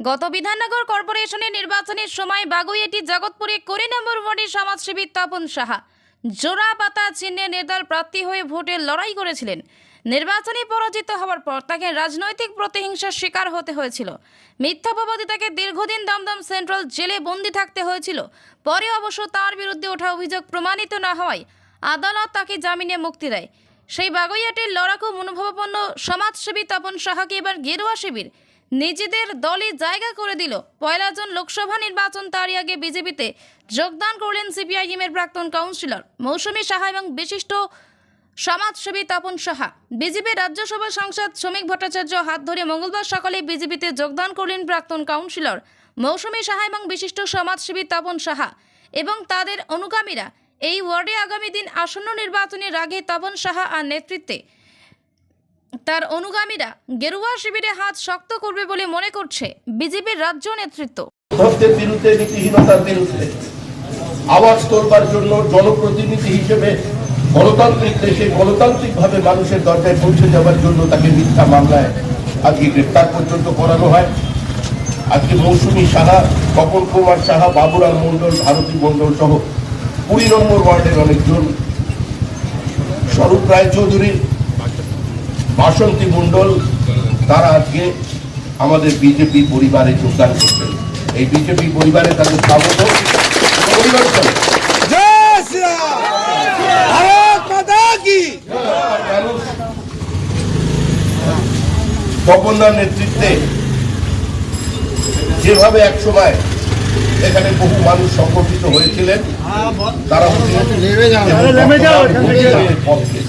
গত বিধাননগর কর্পোরেশনের নির্বাচনের সময় বাগুইয়াটি জগৎপুরে কুড়ি নম্বর ওয়ার্ডের সমাজসেবী তপন সাহা। জোড়া পাতা চিহ্নে নেতার প্রার্থী হয়ে ভোটে লড়াই করেছিলেন। নির্বাচনে পরাজিত হওয়ার পর তাকে রাজনৈতিক প্রতিহিংসার শিকার হতে হয়েছিল। মিথ্যাবাদী তাকে দীর্ঘদিন দমদম সেন্ট্রাল জেলে বন্দি থাকতে হয়েছিল। পরে অবশ্য তার বিরুদ্ধে ওঠা অভিযোগ প্রমাণিত না হওয়ায় আদালত তাকে জামিনে মুক্তি দেয়। সেই বাগুইয়াটির লড়াকু মনোভাবাপন্ন সমাজসেবী তপন সাহাকে এবার গেরুয়া শিবির নিজেদের দলে জায়গা করে দিল। পয়লা জুন লোকসভা নির্বাচন তারই আগে বিজেপিতে যোগদান করলেন সিপিআইএম এর প্রাক্তন কাউন্সিলর। মৌসুমী সাহা এবং বিশিষ্ট সমাজসেবী তপন সাহা। বিজেপি রাজ্যসভা সাংসদ শ্রমিক ভট্টাচার্য হাত ধরে মঙ্গলবার সকালে বিজেপিতে যোগদান করলেন প্রাক্তন কাউন্সিলর। মৌসুমী সাহা এবং বিশিষ্ট সমাজসেবী তপন সাহা এবং তাদের অনুগামীরা এই ওয়ার্ডে আগামী দিন আসন্ন নির্বাচনের আগে তপন সাহা আর নেতৃত্বে তার অনুগামীরা গেরুয়া শিবিরে হাত শক্ত করবে বলে মনে করছে বিজেপির রাজ্য নেতৃত্ব। আওয়াজ তোলবার জন্য জনপ্রতিনিধি হিসেবে গণতান্ত্রিক দেশে গণতান্ত্রিক ভাবে মানুষের দরজায় পৌঁছে যাওয়ার জন্য তাকে মিথ্যা মামলায় আজকে গ্রেপ্তার পর্যন্ত করানো হয়। আজকে মৌসুমী সাহা, কপল কুমার সাহা বাবুরাম মণ্ডল, ভারতী মণ্ডল সহ কুড়ি নম্বর ওয়ার্ডের অনেকজন স্বরূপ রায়চৌধুরী বাসন্তী মণ্ডল তারা আজকে আমাদের বিজেপি পরিবারে যোগদান করবেন এই বিজেপি পরিবারে তাদের স্বাগত অভিনন্দন। জয় শ্রীরাম ভারত মাতা কি আর মানুষ তপনদার নেতৃত্বে যেভাবে এক সময় এখানে বহু মানুষ সংগঠিত হয়েছিলেন তারা পক্ষে।